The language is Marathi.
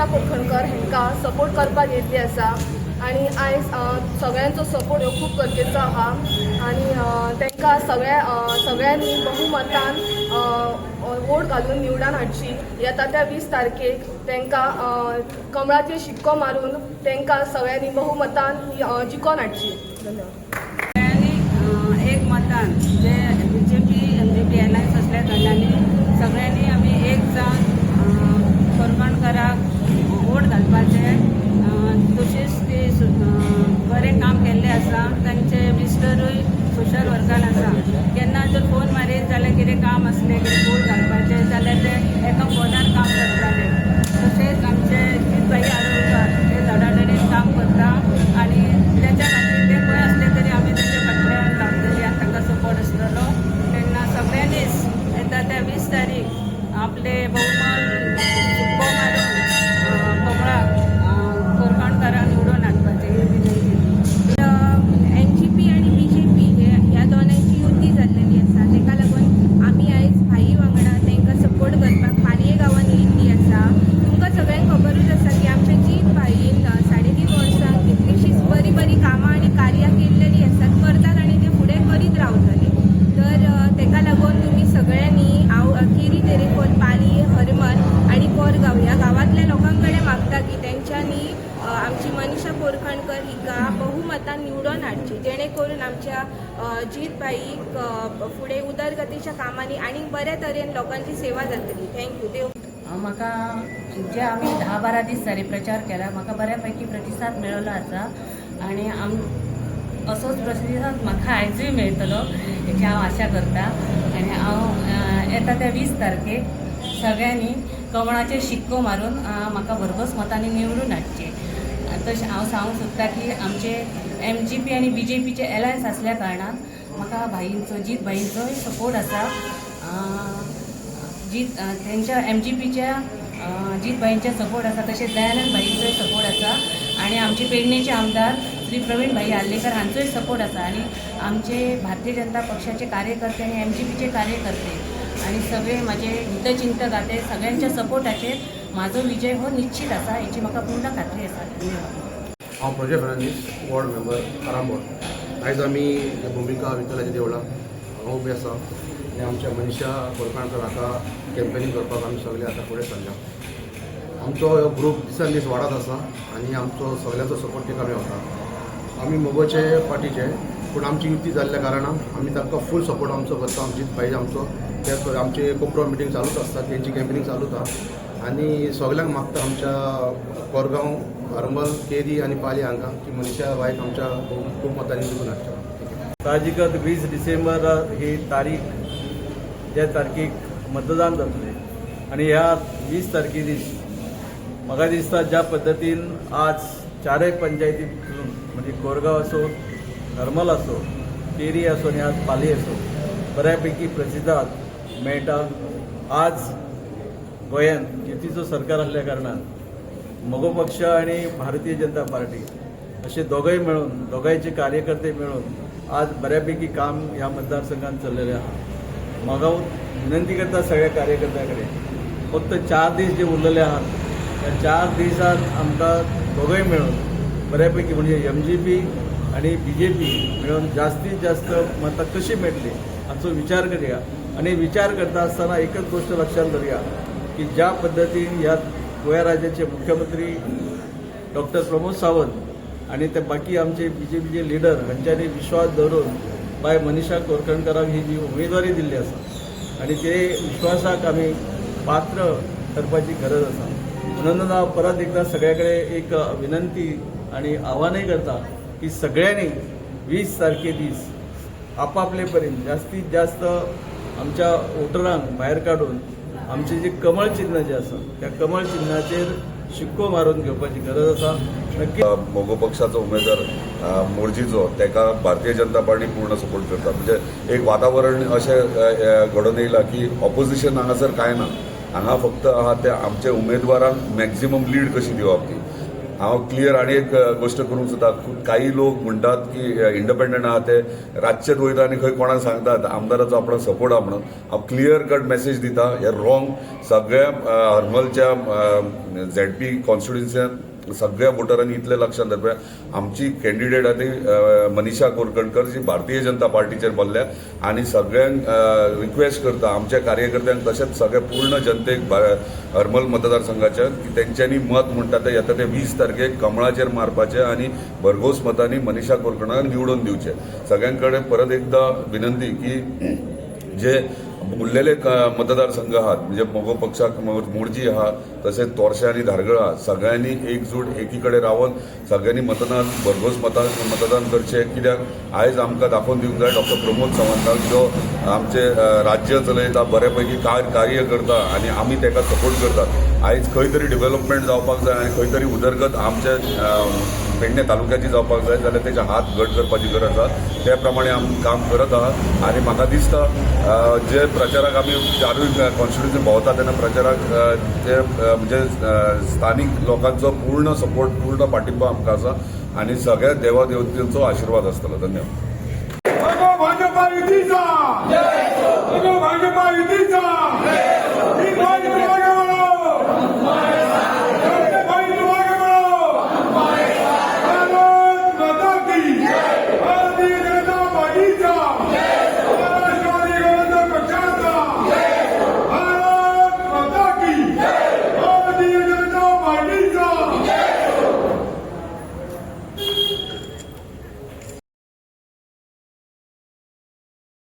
आशा कोखणकर हांकां सपोर्ट करपाक येयल्ली आसा. आनी आयज सगळ्यांचो सपोर्ट हो खूब गरजेचो आहा. आनी तांकां सगळ्या सगळ्यांनी बहुमतान वोट घालून निवडान हाडची. येता त्या वीस तारखेक तांकां कमळाचेर शिक्को मारून तांकां सगळ्यांनी बहुमतान जिखोन हाडची. धन्यवाद सगळ्यांनी एक मतान जे B J P M J P alliance असल्या कारणांनी सगळ्यांनी आमी एक जावन अं, वोट घालपाचें तशीच तशेंच बरें काम केल्लें आसा तांचे मिस्टरूय सोशल वर्कान आसा केन्ना जर फोन मारीत जाल्यार कितें काम असलें केरी तेरेखोल पाली हरमल आणि कोरगाव ह्या गांवांतल्या लोकां कडेन मागता की तेंच्यांनी आमची मनीषा कोरखणकर हिका बहुमतान निवडून हाडची जेणे करून आमच्या अ, जीत भाईक फुडें उदरगतीच्या कामांनी आणि बऱ्या तरेन लोकांची सेवा जातली थँक्यू देव म्हाका जे आमी धा बारा दीस जाले प्रचार केला म्हाका बऱ्यापैकी प्रतिसाद मेळिल्लो आसा आनी आम असोच प्रतिसाद म्हाका आयजूय मेळटलो हेची हांव आशा करता. आनी हांव येता त्या वीस तारखेक सगळ्यांनी कमळाचेर शिक्को मारून म्हाका भरघोस मतांनी निवडून हाडचे. तशें हांव सांगूंक सोदतां की आमचे एम जी पी आनी बी जे पीचे एलायन्स आसल्या कारणान म्हाका भाईंचो जीत भाईंचोय सपोर्ट आसा. जीत तेंच्या एम जी पीच्या जीत भाईंचे सपोर्ट आसा तशेंच दयानंद भाईंचोय सपोर्ट आसा. आणि आमचे पेडणेचे आमदार श्री प्रवीण भाई आल्लेकर हांचोय सपोर्ट आसा आणि आमचे भारतीय जनता पक्षाचे कार्यकर्ते आणि एम जी पीचे कार्यकर्ते आणि सगळे माझे हितचिंतक आते सगळ्यांच्या सपोर्टाचेर म्हाजो विजय हो निश्चित आसा हेची म्हाका पूर्ण खात्री आसा धन्यवाद. हांव प्रजय फर्नांदीस वॉर्ड मेंबर आरांबोल आयज आमी भुमिका विठ्ठलाच्या देवळान हांगा उबी आसा आनी आमच्या मनीषा कोरकाणकर हाका कॅम्पेनींग करपाक आमी सगळे आतां फुडें सरल्या आमचो ग्रुप ग्रूप दिसान दीस वाडत आसा आनी आमचो सगळ्याचो सपोर्ट तिका मेळटा आमी मोगोचे फाटीचे पूण आमची युती जाल्ल्या कारणान आमी तांकां फूल सपोर्ट आमचो करता आमची पाहिजे आमचो. ते आमचे कोपरो मिटींग चालूच आसता तेंची कॅम्पेनिंग चालूच आसा आनी सगल्यांक मागता आमच्या कोरगांव हरमल केरी आनी पाली हांगा की मनशा बायक आमच्या खूब मतांनी निवडून हाडच्या. साहजिकच वीस डिसेंबर ही तारीख ज्या तारखेक मतदान जातलें. आनी ह्या वीस तारखे दीस म्हाका दिसता ज्या पद्दतीन आज चारय पंचायती म्हणजे कोरगांव असो हरमल असो केरी असो आणि आज पाली असो बऱ्यापैकी प्रतिसाद मेळटा आज गोंयांत युतीचो सरकार असल्या कारणान मगो पक्ष आणि भारतीय जनता पार्टी असे दोघंही मिळून दोघांचे कार्यकर्ते मिळून आज बऱ्यापैकी काम ह्या मतदारसंघात चाललेले आहात. म्हाका विनंती करता सगळ्या कार्यकर्त्याकडे फक्त चार दीस जे उरलेले आहात त्या चार दिसात आमकां दोघंय मिळून बऱ्यापैकी म्हणजे एम जी पी आणि बी जे पी मिळून जास्तीत जास्त मतं कशी मेळटली हाचो विचार करूया. आणि विचार करता असताना एकच गोष्ट लक्षात धरूया की ज्या पद्दतीन ह्या गोंय राज्याचे मुख्यमंत्री डॉक्टर प्रमोद सावंत आणि ते बाकी आमचे बी जे पीचे लिडर हांच्यांनी विश्वास धरून बाय मनीषा कोरकणकराक ही जी उमेदवारी दिल्ली आसा आणि ते विश्वासाक आमी पात्र करपाची गरज आसा म्हणून हांव परत एकदा सगळ्याकडे एक विनंती आणि आव्हानय करता की सगळ्यांनी वीस तारखे दीस आपापले पर्यंत जास्तीत जास्त आमच्या वोटरांक भायर काडून आमचे जे कमळ चिन्ह जे आसा त्या कमळ चिन्हाचेर शिक्को मारून घेवपाची गरज आसा नक्की मोगो पक्षाचो उमेदवार मोर्जीचो ताका भारतीय जनता पार्टी पूर्ण सपोर्ट करता म्हणजे एक वातावरण अशें घडोवन येयलां की ऑपोजिशन हांगासर कांय ना हांगा फक्त आहा ते आमच्या उमेदवारांक मॅक्झिमम लीड कशी दिवप ती? हांव क्लियर आनी एक गोश्ट करूंक सोदता. काही लोक म्हणटात की इंडिपेंडंट आहा ते. रातचेच वयता आनी खंय कोणाक सांगतात आमदाराचो आपलो सपोर्ट आहा म्हणून. हांव क्लियर कट मेसेज दिता हे रॉंग सगळ्या अ, हरमलच्या झेड पी कॉन्स्टिट्युन्सीन सगळ्या वोटरांनी इतलें लक्षात दवरपा आमची कॅन्डिडेट आहा ती मनीषा कोरकणकर जी भारतीय जनता पार्टीचेर बोल्ल्या आनी सगळ्यांक रिक्वेस्ट करता आमच्या कार्यकर्त्यांक तशेंच सगळ्या पूर्ण जनतेक हरमल मतदारसंघाच्या की तेंच्यांनी मत म्हणटा ते येता ते वीस तारखेक कमळाचेर मारपाचे आनी भरघोस मतांनी मनीषा कोरकणाक निवडून दिवचे. सगळ्यां कडेन परत एकदा विनंती की जे उरलेले मतदारसंघ आहात? म्हणजे मोगो पक्षाक मोडजी मोर्जी आहा तसेच तोरशे आणि धारगळ आहा सगळ्यांनी एकजूट एकीकडे रावन सगळ्यांनी मतदान भरघोस मतां मतदान करचे. कित्याक आयज आमकां दाखोवन दिवंक जाय डॉक्टर प्रमोद सावंताक जो आमचे राज्य चलयता बऱ्यापैकी काय कार्य करता आणि आमी तेका सपोर्ट करतात आयज खंय तरी डेव्हलपमेंट जावपाक जाय आनी खंय तरी उदरगत आमच्या पेडणे तालुक्याची जावपाक जाय जाल्यार तेचे हात घट करपाची गरज आसा त्या प्रमाणे आमी काम करत आहात. आनी म्हाका दिसता जे प्रचाराक आमी चारूय कॉन्स्टिट्युन्सी भोंवता तेन्ना प्रचाराक जे ते म्हणजे स्थानीक लोकांचो पूर्ण सपोर्ट पूर्ण पाठिंबो आमकां आसा आनी सगळ्या देवा देवतेंचो आशिर्वाद आसतलो धन्यवाद. भाजपा युतीचा! भाजपा युतीचा!